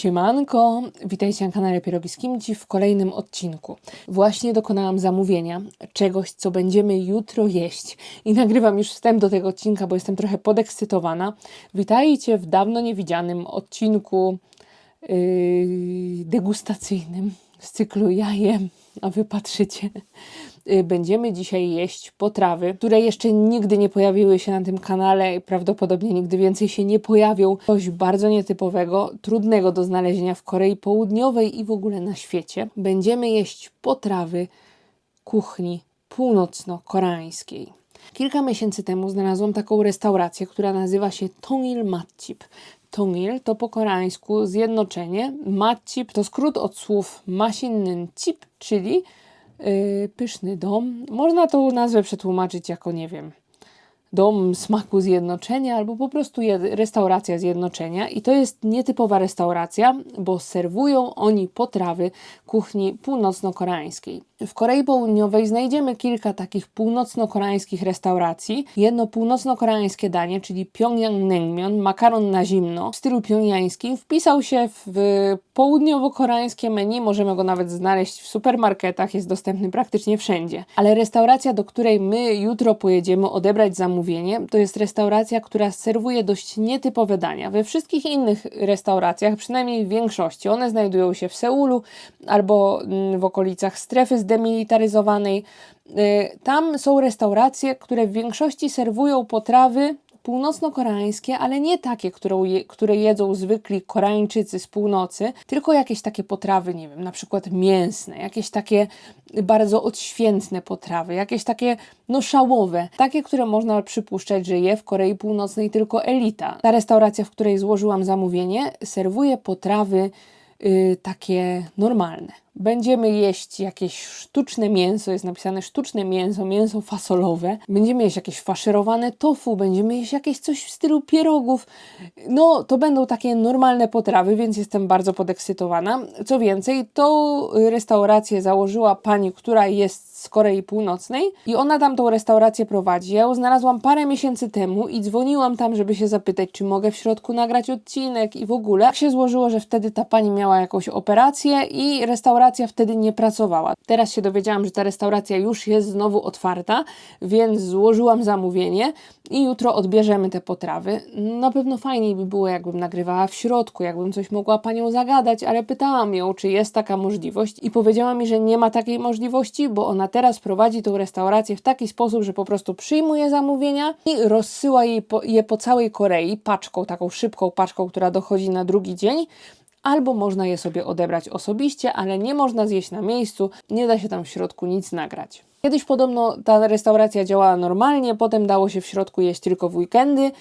Siemanko, witajcie na kanale Pierogi z Kimci w kolejnym odcinku. Właśnie dokonałam zamówienia czegoś, co będziemy jutro jeść i nagrywam już wstęp do tego odcinka, bo jestem trochę podekscytowana. Witajcie w dawno niewidzianym odcinku yy, degustacyjnym z cyklu Jajem, a wy patrzycie. Yy, Będziemy dzisiaj jeść potrawy, które jeszcze nigdy nie pojawiły się na tym kanale i prawdopodobnie nigdy więcej się nie pojawią. Coś bardzo nietypowego, trudnego do znalezienia w Korei Południowej i w ogóle na świecie. Będziemy jeść potrawy kuchni północno-koreańskiej. Kilka miesięcy temu znalazłam taką restaurację, która nazywa się Tongil Matchip. Tongil to po koreańsku zjednoczenie, Matchip to skrót od słów masinny chip, czyli pyszny dom. Można tą nazwę przetłumaczyć jako, nie wiem, dom smaku zjednoczenia albo po prostu restauracja zjednoczenia. I to jest nietypowa restauracja, bo serwują oni potrawy kuchni północno-koreańskiej. W Korei Południowej znajdziemy kilka takich północno-koreańskich restauracji. Jedno północno-koreańskie danie, czyli Pyongyang Naengmyeon, makaron na zimno w stylu pjongjańskim, wpisał się w południowo-koreańskie menu. Możemy go nawet znaleźć w supermarketach, jest dostępny praktycznie wszędzie. Ale restauracja, do której my jutro pojedziemy odebrać zamówienie, to jest restauracja, która serwuje dość nietypowe dania. We wszystkich innych restauracjach, przynajmniej w większości, one znajdują się w Seulu albo mm, w okolicach strefy zdemilitaryzowanej. Y, Tam są restauracje, które w większości serwują potrawy północno-koreańskie, ale nie takie, które, je, które jedzą zwykli Koreańczycy z północy, tylko jakieś takie potrawy, nie wiem, na przykład mięsne, jakieś takie bardzo odświętne potrawy, jakieś takie no szałowe, takie, które można przypuszczać, że je w Korei Północnej tylko elita. Ta restauracja, w której złożyłam zamówienie, serwuje potrawy y, takie normalne. Będziemy jeść jakieś sztuczne mięso, jest napisane sztuczne mięso, mięso fasolowe. Będziemy jeść jakieś faszerowane tofu, będziemy jeść jakieś coś w stylu pierogów. No, to będą takie normalne potrawy, więc jestem bardzo podekscytowana. Co więcej, tą restaurację założyła pani, która jest z Korei Północnej i ona tam tą restaurację prowadzi. Ja ją znalazłam parę miesięcy temu i dzwoniłam tam, żeby się zapytać, czy mogę w środku nagrać odcinek i w ogóle. Tak się złożyło, że wtedy ta pani miała jakąś operację i restauracja wtedy nie pracowała. Teraz się dowiedziałam, że ta restauracja już jest znowu otwarta, więc złożyłam zamówienie i jutro odbierzemy te potrawy. Na pewno fajniej by było, jakbym nagrywała w środku, jakbym coś mogła panią zagadać, ale pytałam ją, czy jest taka możliwość i powiedziała mi, że nie ma takiej możliwości, bo ona teraz prowadzi tą restaurację w taki sposób, że po prostu przyjmuje zamówienia i rozsyła jej po, je po całej Korei paczką, taką szybką paczką, która dochodzi na drugi dzień. Albo można je sobie odebrać osobiście, ale nie można zjeść na miejscu, nie da się tam w środku nic nagrać. Kiedyś podobno ta restauracja działała normalnie, potem dało się w środku jeść tylko w weekendy,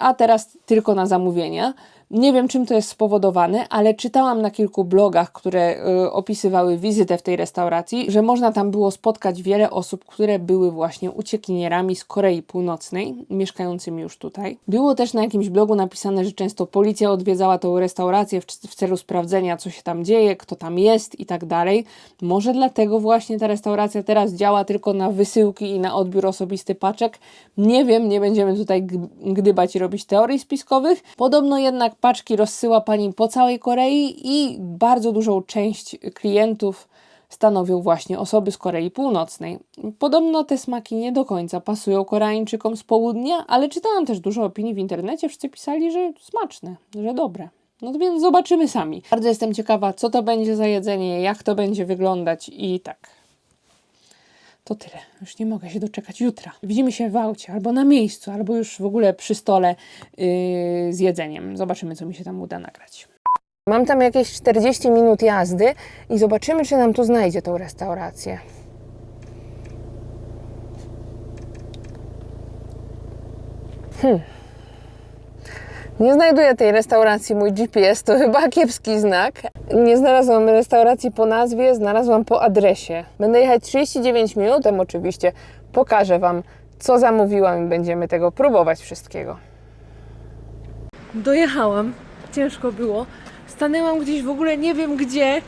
a teraz tylko na zamówienia. Nie wiem, czym to jest spowodowane, ale czytałam na kilku blogach, które y, opisywały wizytę w tej restauracji, że można tam było spotkać wiele osób, które były właśnie uciekinierami z Korei Północnej, mieszkającymi już tutaj. Było też na jakimś blogu napisane, że często policja odwiedzała tą restaurację w celu sprawdzenia, co się tam dzieje, kto tam jest i tak dalej. Może dlatego właśnie ta restauracja teraz działa tylko na wysyłki i na odbiór osobisty paczek. Nie wiem, nie będziemy tutaj gdybać i robić teorii spiskowych. Podobno jednak paczki rozsyła pani po całej Korei i bardzo dużą część klientów stanowią właśnie osoby z Korei Północnej. Podobno te smaki nie do końca pasują Koreańczykom z południa, ale czytałam też dużo opinii w internecie, wszyscy pisali, że smaczne, że dobre. No więc zobaczymy sami. Bardzo jestem ciekawa, co to będzie za jedzenie, jak to będzie wyglądać i tak. To tyle. Już nie mogę się doczekać jutra. Widzimy się w aucie, albo na miejscu, albo już w ogóle przy stole yy, z jedzeniem. Zobaczymy, co mi się tam uda nagrać. Mam tam jakieś 40 minut jazdy i zobaczymy, czy nam tu znajdzie tą restaurację. Hmm. Nie znajduję tej restauracji, mój GPS to chyba kiepski znak. Nie znalazłam restauracji po nazwie, znalazłam po adresie. Będę jechać 39 minut, tam oczywiście pokażę Wam, co zamówiłam i będziemy tego próbować wszystkiego. Dojechałam, ciężko było. Stanęłam gdzieś w ogóle nie wiem gdzie.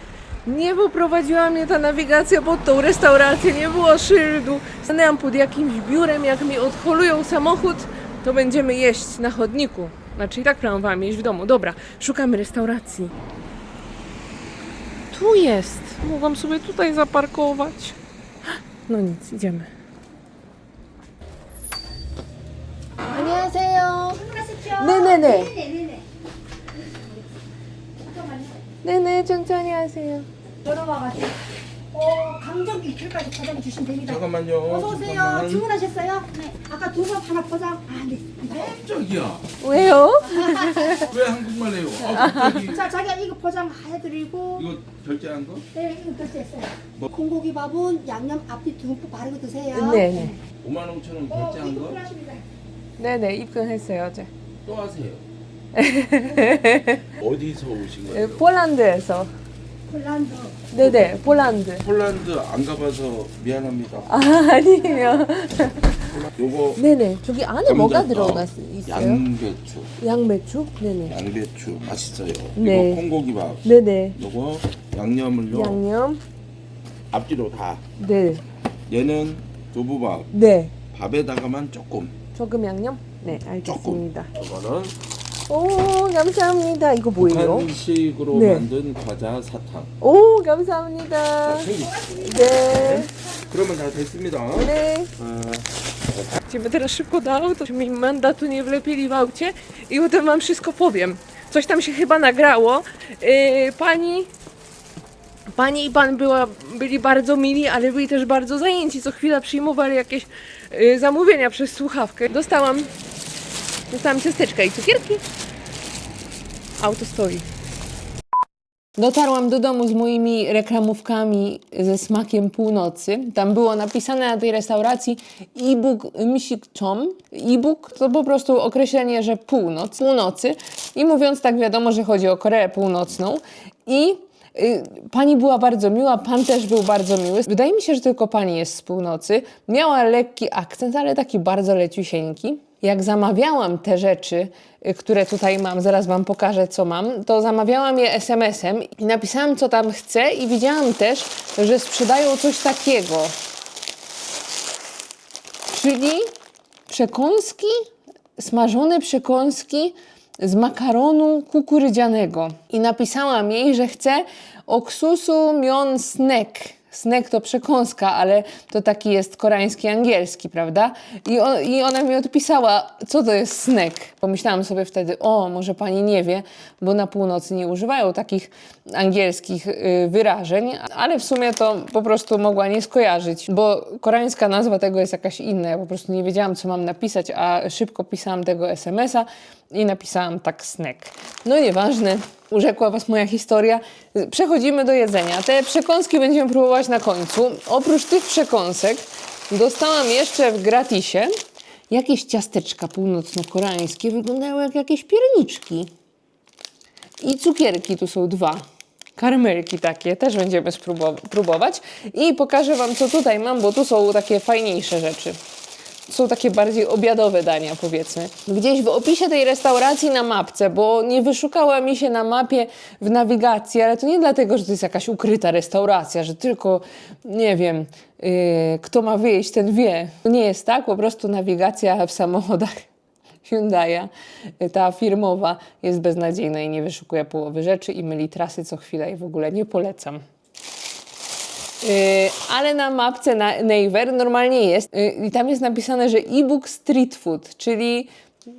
Nie poprowadziła mnie ta nawigacja pod tą restaurację, nie było szyldu. Stanęłam pod jakimś biurem, jak mi odholują samochód, to będziemy jeść na chodniku. Znaczy i tak planowałam jeść w domu. Dobra, szukamy restauracji. tu jest. Mogłam sobie tutaj zaparkować. No nic, idziemy. 안녕하세요. 네네네. 네네네. 네네, 천천히 하세요. 걸어와가지고 어, 강정기 줄까지 포장 주시면 됩니다. 잠깐만요. 어서 오세요. 잠깐만. 주문하셨어요? 네. 아까 두 번 하나 포장. 아, 네. 네. 깜짝이야. 왜요? 왜 한국말 해요? 아, 갑자기 자, 자기가 이거 포장 해드리고 이거 결제한 거? 네, 이거 결제했어요. 뭐? 콩고기 밥은 양념 앞뒤 듬뿍 바르고 드세요. 네 네. 5만 5천 원 어, 결제한 이거 거? 필요하십니다. 네네, 입금했어요, 어제. 또 하세요. 어디서 오신 예, 거예요? 폴란드에서. 폴란드. 네네, 폴란드. 폴란드 안 가봐서 미안합니다. 아, 아니에요. 요거 네네, 저기 안에 뭐가 들어가 있어요? 양배추, 양배추? 네네. 양배추 맛있어요. 네. 이거 콩고기밥. 네네. 요거 양념을요. 양념? 앞뒤로 다. 네. 얘는 두부밥. 네. 밥에다가만 조금. 조금 양념? 네, 알겠습니다. 이거는 오, 감사합니다. 이거 뭐예요? 북한식으로 네. 만든 과자 사탕. 오, 감사합니다. 자, 챙기. 네. 그러면 다 됐습니다. 네. 어, Idziemy teraz szybko do żeby mi mandatu nie wlepili w aucie i potem wam wszystko powiem. Coś tam się chyba nagrało. Yy, pani, pani i pan była, byli bardzo mili, ale byli też bardzo zajęci. Co chwila przyjmowali jakieś yy, zamówienia przez słuchawkę. Dostałam, dostałam ciasteczka i cukierki. Auto stoi. Dotarłam do domu z moimi reklamówkami ze smakiem północy. Tam było napisane na tej restauracji e-book msik chom. E-book to po prostu określenie, że północ, północy. I mówiąc tak wiadomo, że chodzi o Koreę Północną. I y, Pani była bardzo miła, pan też był bardzo miły. Wydaje mi się, że tylko pani jest z północy. Miała lekki akcent, ale taki bardzo leciusieńki. Jak zamawiałam te rzeczy, y, które tutaj mam, zaraz Wam pokażę, co mam, to zamawiałam je SMS-em i napisałam, co tam chcę, i widziałam też, że sprzedają coś takiego. Czyli przekąski, smażone przekąski z makaronu kukurydzianego. I napisałam jej, że chcę oksusu mion snack. Snack to przekąska, ale to taki jest koreański, angielski, prawda? I, I ona mi odpisała, co to jest snack. Pomyślałam sobie wtedy, o, może pani nie wie, bo na północy nie używają takich angielskich y, wyrażeń, ale w sumie to po prostu mogła nie skojarzyć, bo koreańska nazwa tego jest jakaś inna. Ja po prostu nie wiedziałam, co mam napisać, a szybko pisałam tego SMS-a i napisałam tak snack. No nieważne, urzekła Was moja historia. Przechodzimy do jedzenia. Te przekąski będziemy próbować na końcu. Oprócz tych przekąsek dostałam jeszcze w gratisie jakieś ciasteczka północno-koreańskie. Wyglądają jak jakieś pierniczki. I cukierki tu są dwa. Karmelki takie, też będziemy spróbow- próbować. I pokażę Wam, co tutaj mam, bo tu są takie fajniejsze rzeczy. Są takie bardziej obiadowe dania, powiedzmy. Gdzieś w opisie tej restauracji na mapce, bo nie wyszukała mi się na mapie w nawigacji, ale to nie dlatego, że to jest jakaś ukryta restauracja, że tylko, nie wiem, yy, kto ma wyjeść, ten wie. Nie jest tak, po prostu nawigacja w samochodach Hyundai'a, ta firmowa, jest beznadziejna i nie wyszukuje połowy rzeczy i myli trasy co chwilę i w ogóle nie polecam. Yy, ale na mapce na Naver normalnie jest yy, i tam jest napisane, że e-book street food, czyli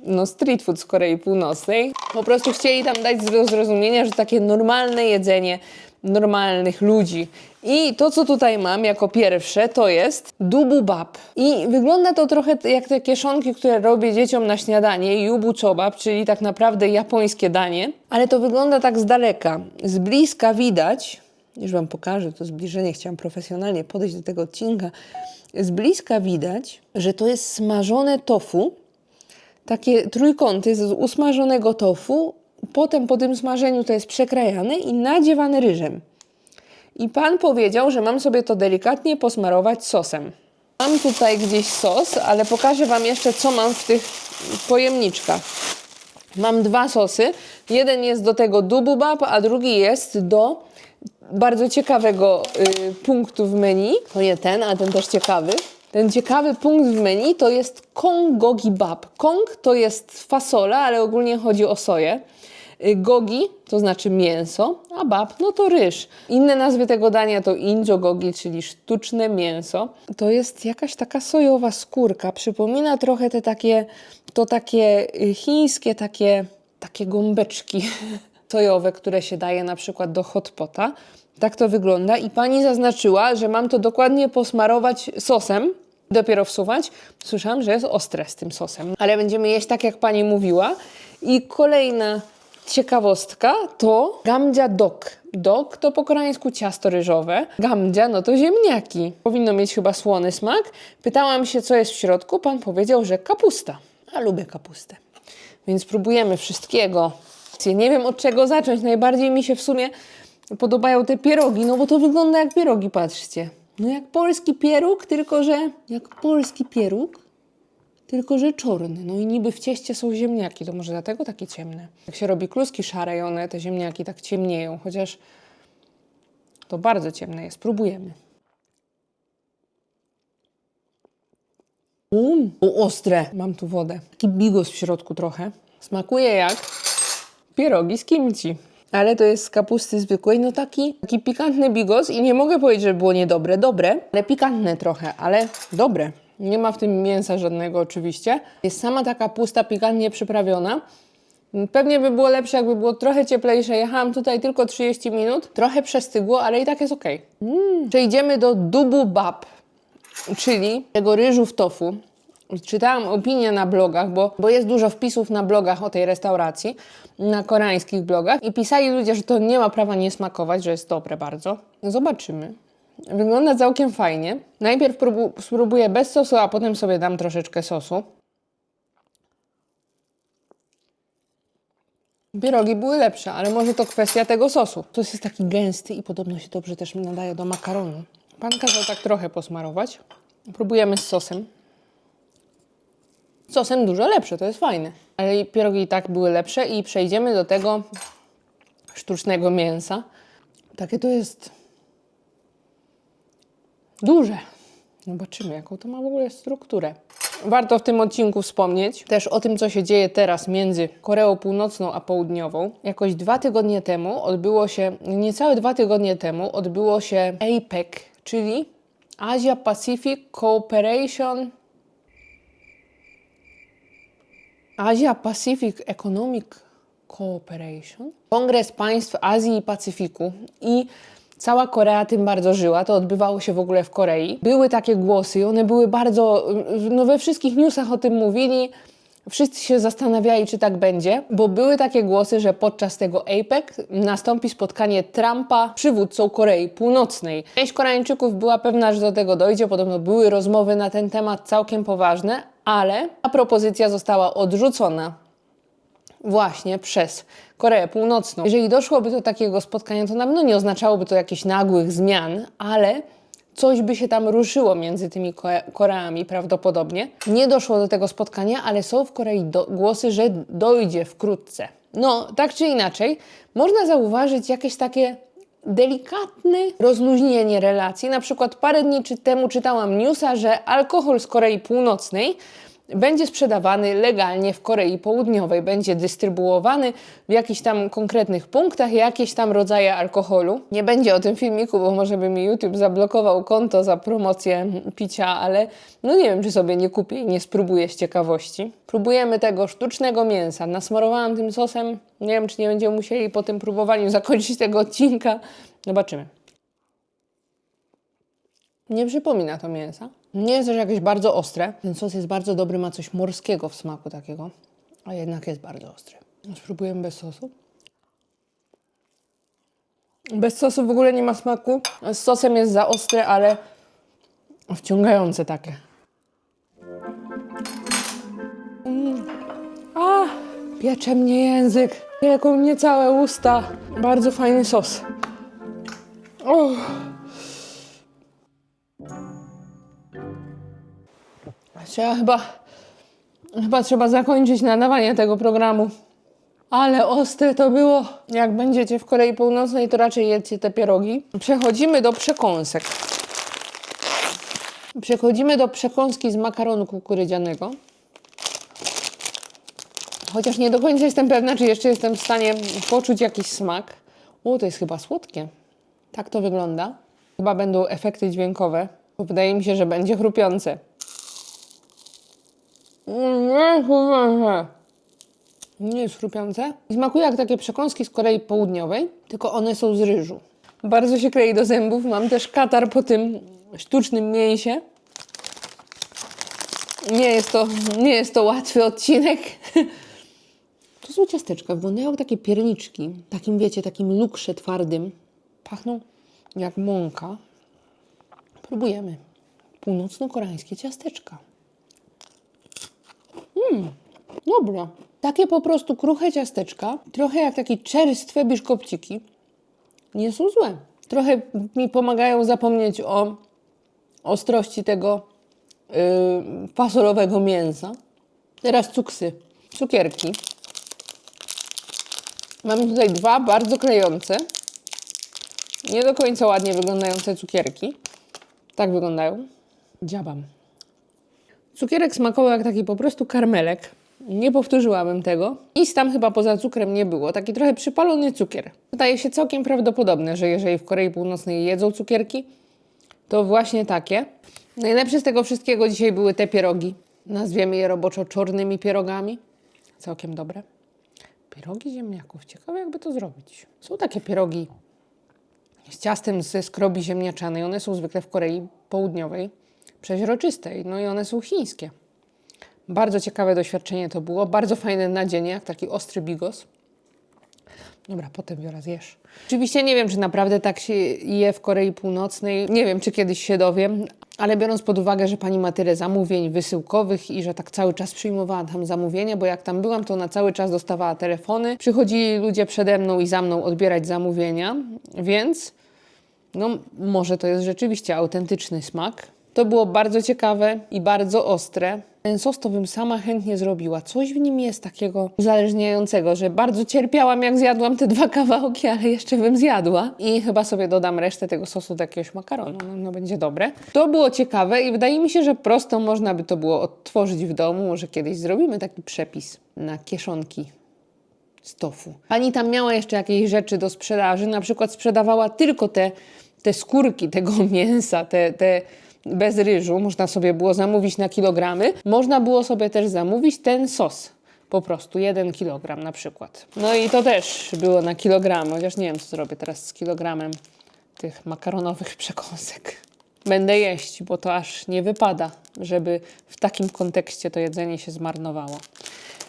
no street food z Korei Północnej. Po prostu chcieli tam dać do zrozumienia, że takie normalne jedzenie normalnych ludzi. I to, co tutaj mam jako pierwsze, to jest dububab. I wygląda to trochę jak te kieszonki, które robię dzieciom na śniadanie, yubu chobab, czyli tak naprawdę japońskie danie. Ale to wygląda tak z daleka. Z bliska widać, już Wam pokażę to zbliżenie, chciałam profesjonalnie podejść do tego odcinka. Z bliska widać, że to jest smażone tofu, takie trójkąty z usmażonego tofu, potem po tym smażeniu to jest przekrajane i nadziewane ryżem. I pan powiedział, że mam sobie to delikatnie posmarować sosem. Mam tutaj gdzieś sos, ale pokażę Wam jeszcze, co mam w tych pojemniczkach. Mam dwa sosy. Jeden jest do tego dububab, a drugi jest do bardzo ciekawego y, punktu w menu. To nie ten, a ten też ciekawy. Ten ciekawy punkt w menu to jest kong gogi bab. Kong to jest fasola, ale ogólnie chodzi o soję. Y, Gogi to znaczy mięso, a bab no to ryż. Inne nazwy tego dania to injo gogi, czyli sztuczne mięso. To jest jakaś taka sojowa skórka. Przypomina trochę te takie, to takie y, chińskie, takie, takie gąbeczki sojowe, które się daje na przykład do hotpota. Tak to wygląda i pani zaznaczyła, że mam to dokładnie posmarować sosem, dopiero wsuwać. Słyszałam, że jest ostre z tym sosem, ale będziemy jeść tak, jak pani mówiła. I kolejna ciekawostka to gamdzia dok. Dok to po koreańsku ciasto ryżowe. Gamdzia no to ziemniaki. Powinno mieć chyba słony smak. Pytałam się, co jest w środku. Pan powiedział, że kapusta. A lubię kapustę. Więc próbujemy wszystkiego. Nie wiem od czego zacząć. Najbardziej mi się w sumie podobają te pierogi, no bo to wygląda jak pierogi, patrzcie. No jak polski pieróg, tylko że jak polski pieróg, tylko że czarny. No i niby w cieście są ziemniaki, to może dlatego takie ciemne. Jak się robi kluski szare i one, te ziemniaki tak ciemnieją, chociaż to bardzo ciemne jest. Próbujemy. Um, o, ostre. Mam tu wodę. Taki bigos w środku trochę. Smakuje jak pierogi z kimchi. Ale to jest z kapusty zwykłej, no taki, taki pikantny bigos i nie mogę powiedzieć, że było niedobre. Dobre, ale pikantne trochę, ale dobre. Nie ma w tym mięsa żadnego oczywiście. Jest sama ta kapusta pikantnie przyprawiona. Pewnie by było lepsze, jakby było trochę cieplejsze. Jechałam tutaj tylko 30 minut. Trochę przestygło, ale i tak jest ok. Mm. Przejdziemy do dubu bab, czyli tego ryżu w tofu. Czytałam opinie na blogach, bo, bo jest dużo wpisów na blogach o tej restauracji, na koreańskich blogach i pisali ludzie, że to nie ma prawa nie smakować, że jest dobre bardzo. Zobaczymy. Wygląda całkiem fajnie. Najpierw próbu- spróbuję bez sosu, a potem sobie dam troszeczkę sosu. Pierogi były lepsze, ale może to kwestia tego sosu. Sos jest taki gęsty i podobno się dobrze też nadaje do makaronu. Pan kazał tak trochę posmarować. Próbujemy z sosem. Sosem dużo lepsze, to jest fajne. Ale pierogi i tak były lepsze i przejdziemy do tego sztucznego mięsa. Takie to jest duże. Zobaczymy, jaką to ma w ogóle strukturę. Warto w tym odcinku wspomnieć też o tym, co się dzieje teraz między Koreą Północną a Południową. Jakoś dwa tygodnie temu odbyło się, niecałe dwa tygodnie temu odbyło się APEC, czyli Asia Pacific Cooperation Asia Pacific Economic Cooperation, Kongres Państw Azji i Pacyfiku i cała Korea tym bardzo żyła. To odbywało się w ogóle w Korei. Były takie głosy one były bardzo, no we wszystkich newsach o tym mówili. Wszyscy się zastanawiali, czy tak będzie, bo były takie głosy, że podczas tego APEC nastąpi spotkanie Trumpa przywódcą Korei Północnej. Część Koreańczyków była pewna, że do tego dojdzie, podobno były rozmowy na ten temat całkiem poważne, ale ta propozycja została odrzucona właśnie przez Koreę Północną. Jeżeli doszłoby do takiego spotkania, to na pewno nie oznaczałoby to jakichś nagłych zmian, ale coś by się tam ruszyło między tymi Ko- Koreami prawdopodobnie. Nie doszło do tego spotkania, ale są w Korei do- głosy, że dojdzie wkrótce. No, tak czy inaczej, można zauważyć jakieś takie delikatne rozluźnienie relacji. Na przykład parę dni temu czytałam newsa, że alkohol z Korei Północnej będzie sprzedawany legalnie w Korei Południowej, będzie dystrybuowany w jakichś tam konkretnych punktach, jakieś tam rodzaje alkoholu. Nie będzie o tym filmiku, bo może by mi YouTube zablokował konto za promocję picia, ale no nie wiem, czy sobie nie kupię i nie spróbuję z ciekawości. Próbujemy tego sztucznego mięsa. Nasmarowałam tym sosem. Nie wiem, czy nie będziemy musieli po tym próbowaniu zakończyć tego odcinka. Zobaczymy. Nie przypomina to mięsa. Nie jest też jakieś bardzo ostre. Ten sos jest bardzo dobry, ma coś morskiego w smaku takiego, a jednak jest bardzo ostry. Spróbujemy bez sosu. Bez sosu w ogóle nie ma smaku. Z sosem jest za ostre, ale wciągające takie. Mm. A, piecze mnie język. Pieką mnie całe usta. Bardzo fajny sos. Oh. Trzeba chyba, chyba trzeba zakończyć nadawanie tego programu. Ale ostre to było. Jak będziecie w Korei Północnej, to raczej jedzcie te pierogi. Przechodzimy do przekąsek. Przechodzimy do przekąski z makaronu kukurydzianego. Chociaż nie do końca jestem pewna, czy jeszcze jestem w stanie poczuć jakiś smak. O, to jest chyba słodkie. Tak to wygląda. Chyba będą efekty dźwiękowe, wydaje mi się, że będzie chrupiące. Nie, chrupiące. Nie jest chrupiące. Smakuje jak takie przekąski z Korei Południowej, tylko one są z ryżu. Bardzo się klei do zębów. Mam też katar po tym sztucznym mięsie. Nie jest to, nie jest to łatwy odcinek. To są ciasteczka, wyglądają takie pierniczki. Takim, wiecie, takim lukrze twardym. Pachną jak mąka. Próbujemy. Północno-koreańskie ciasteczka. Mmm, dobra. Takie po prostu kruche ciasteczka, trochę jak takie czerstwe biszkopciki, nie są złe. Trochę mi pomagają zapomnieć o ostrości tego yy, fasolowego mięsa. Teraz cuksy, cukierki. Mamy tutaj dwa bardzo klejące, nie do końca ładnie wyglądające cukierki. Tak wyglądają. Dziabam. Cukierek smakował jak taki po prostu karmelek. Nie powtórzyłabym tego. Nic tam chyba poza cukrem nie było. Taki trochę przypalony cukier. Wydaje się całkiem prawdopodobne, że jeżeli w Korei Północnej jedzą cukierki, to właśnie takie. Najlepsze z tego wszystkiego dzisiaj były te pierogi. Nazwiemy je roboczo czarnymi pierogami. Całkiem dobre. Pierogi ziemniaków. Ciekawe jakby to zrobić. Są takie pierogi z ciastem ze skrobi ziemniaczanej. One są zwykle w Korei Południowej, przeźroczystej. No i one są chińskie. Bardzo ciekawe doświadczenie to było. Bardzo fajne nadzienie, jak taki ostry bigos. Dobra, potem biorę zjesz. Oczywiście nie wiem, czy naprawdę tak się je w Korei Północnej. Nie wiem, czy kiedyś się dowiem, ale biorąc pod uwagę, że pani ma tyle zamówień wysyłkowych i że tak cały czas przyjmowała tam zamówienia, bo jak tam byłam, to ona cały czas dostawała telefony. Przychodzili ludzie przede mną i za mną odbierać zamówienia, więc no może to jest rzeczywiście autentyczny smak. To było bardzo ciekawe i bardzo ostre. Ten sos to bym sama chętnie zrobiła. Coś w nim jest takiego uzależniającego, że bardzo cierpiałam jak zjadłam te dwa kawałki, ale jeszcze bym zjadła. I chyba sobie dodam resztę tego sosu do jakiegoś makaronu. No, no będzie dobre. To było ciekawe i wydaje mi się, że prosto można by to było odtworzyć w domu. Może kiedyś zrobimy taki przepis na kieszonki z tofu. Pani tam miała jeszcze jakieś rzeczy do sprzedaży, na przykład sprzedawała tylko te, te skórki tego mięsa, te, te bez ryżu, można sobie było zamówić na kilogramy. Można było sobie też zamówić ten sos, po prostu jeden kilogram na przykład. No i to też było na kilogram, chociaż nie wiem co zrobię teraz z kilogramem tych makaronowych przekąsek. Będę jeść, bo to aż nie wypada, żeby w takim kontekście to jedzenie się zmarnowało.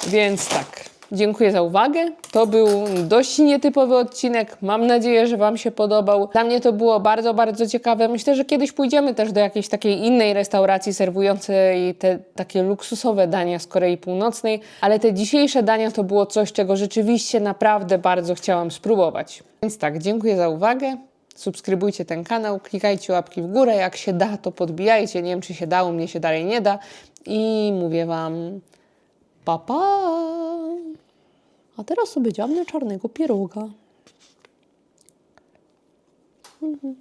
Więc tak, dziękuję za uwagę. To był dość nietypowy odcinek. Mam nadzieję, że Wam się podobał. Dla mnie to było bardzo, bardzo ciekawe. Myślę, że kiedyś pójdziemy też do jakiejś takiej innej restauracji serwującej te takie luksusowe dania z Korei Północnej, ale te dzisiejsze dania to było coś, czego rzeczywiście naprawdę bardzo chciałam spróbować. Więc tak, dziękuję za uwagę. Subskrybujcie ten kanał, klikajcie łapki w górę. Jak się da, to podbijajcie. Nie wiem, czy się dało, mnie się dalej nie da. I mówię Wam pa pa! A teraz sobie dziabnę czarnego pieroga. Mhm.